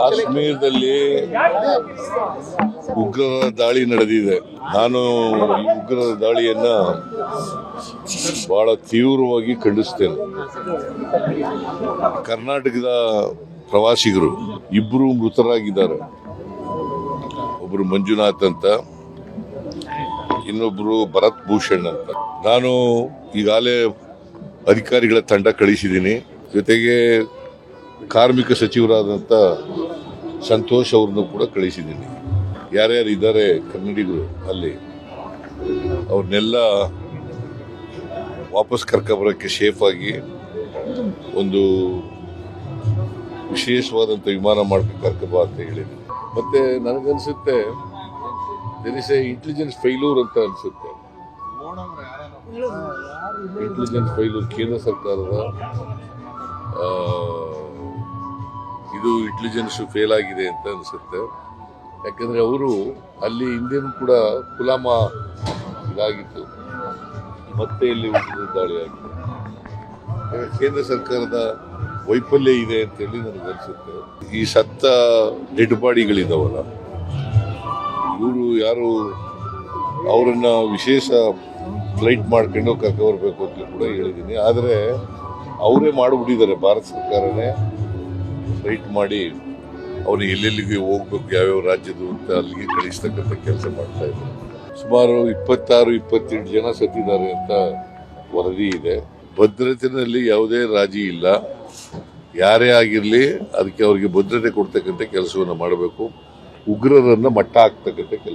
ಕಾಶ್ಮೀರದಲ್ಲಿ ಉಗ್ರರ ದಾಳಿ ನಡೆದಿದೆ. ನಾನು ಉಗ್ರರ ದಾಳಿಯನ್ನ ಬಹಳ ತೀವ್ರವಾಗಿ ಖಂಡಿಸ್ತೇನೆ. ಕರ್ನಾಟಕದ ಪ್ರವಾಸಿಗರು ಇಬ್ಬರು ಮೃತರಾಗಿದ್ದಾರೆ. ಒಬ್ರು ಮಂಜುನಾಥ್ ಅಂತ, ಇನ್ನೊಬ್ರು ಭರತ್ ಭೂಷಣ್ ಅಂತ. ನಾನು ಈಗಾಗಲೇ ಅಧಿಕಾರಿಗಳ ತಂಡ ಕಳಿಸಿದ್ದೀನಿ. ಜೊತೆಗೆ ಕಾರ್ಮಿಕ ಸಚಿವರಾದಂಥ ಸಂತೋಷ್ ಅವ್ರನ್ನೂ ಕೂಡ ಕಳಿಸಿದ್ದೀನಿ. ಯಾರ್ಯಾರು ಇದ್ದಾರೆ ಕನ್ನಡಿಗರು ಅಲ್ಲಿ, ಅವ್ರನ್ನೆಲ್ಲ ವಾಪಸ್ ಕರ್ಕೊಬರೋಕ್ಕೆ ಸೇಫ್ ಆಗಿ ಒಂದು ವಿಶೇಷವಾದಂಥ ವಿಮಾನ ಮಾಡ್ಕೊಂಡು ಕರ್ಕೊಬ ಅಂತ ಹೇಳಿದೆ ಮತ್ತೆ ನನಗನ್ಸುತ್ತೆ there is a intelligence failure ಅಂತ ಅನಿಸುತ್ತೆ. ಇಂಟೆಲಿಜೆನ್ಸ್ ಫೈಲೂರ್ ಕೇಂದ್ರ ಸರ್ಕಾರದ ಇದು ಇಂಟೆಲಿಜೆನ್ಸ್ ಫೇಲ್ ಆಗಿದೆ ಅಂತ ಅನ್ಸುತ್ತೆ. ಯಾಕಂದ್ರೆ ಅವರು ಅಲ್ಲಿ ಹಿಂದೆನೂ ಕೂಡ ಕುಲಾಮ ಇದಾಗಿತ್ತು. ಮತ್ತೆ ಇಲ್ಲಿ ಉಗ್ರರ ದಾಳಿ ಆಗಿದೆ. ಕೇಂದ್ರ ಸರ್ಕಾರದ ವೈಫಲ್ಯ ಇದೆ ಅಂತೇಳಿ ನನಗೆ ಅನ್ಸುತ್ತೆ. ಈ ಸತ್ತ ಡೆಡ್ ಬಾಡಿಗಳಿದಾವಲ್ಲ ಇವರು ಯಾರು ಅವರನ್ನ ವಿಶೇಷ ಫ್ಲೈಟ್ ಮಾಡ್ಕೊಂಡು ಕರ್ಕೊಬರ್ಬೇಕು ಅಂತ ಕೂಡ ಹೇಳಿದ್ದೀನಿ ಆದರೆ ಅವರೇ ಮಾಡಿಬಿಟ್ಟಿದ್ದಾರೆ, ಭಾರತ ಸರ್ಕಾರನೇ. ಫ್ಲೈಟ್ ಮಾಡಿ ಅವನು ಎಲ್ಲೆಲ್ಲಿಗೆ ಹೋಗ್ಬೇಕು, ಯಾವ್ಯಾವ ರಾಜ್ಯದ ಅಂತ ಅಲ್ಲಿಗೆ ಕಳಿಸ್ತಕ್ಕಂಥ ಕೆಲಸ ಮಾಡ್ತಾ ಇದ್ದಾರೆ ಸುಮಾರು ಇಪ್ಪತ್ತಾರು, ಇಪ್ಪತ್ತೆಂಟು ಜನ ಸತ್ತಿದ್ದಾರೆ ಅಂತ ವರದಿ ಇದೆ. ಭದ್ರತೆಯಲ್ಲಿ ಯಾವುದೇ ರಾಜಿ ಇಲ್ಲ. ಯಾರೇ ಆಗಿರಲಿ ಅದಕ್ಕೆ ಅವರಿಗೆ ಭದ್ರತೆ ಕೊಡ್ತಕ್ಕಂಥ ಕೆಲಸವನ್ನು ಮಾಡಬೇಕು. ಉಗ್ರರನ್ನು ಮಟ್ಟ ಹಾಕ್ತಕ್ಕಂಥ ಕೆಲಸ.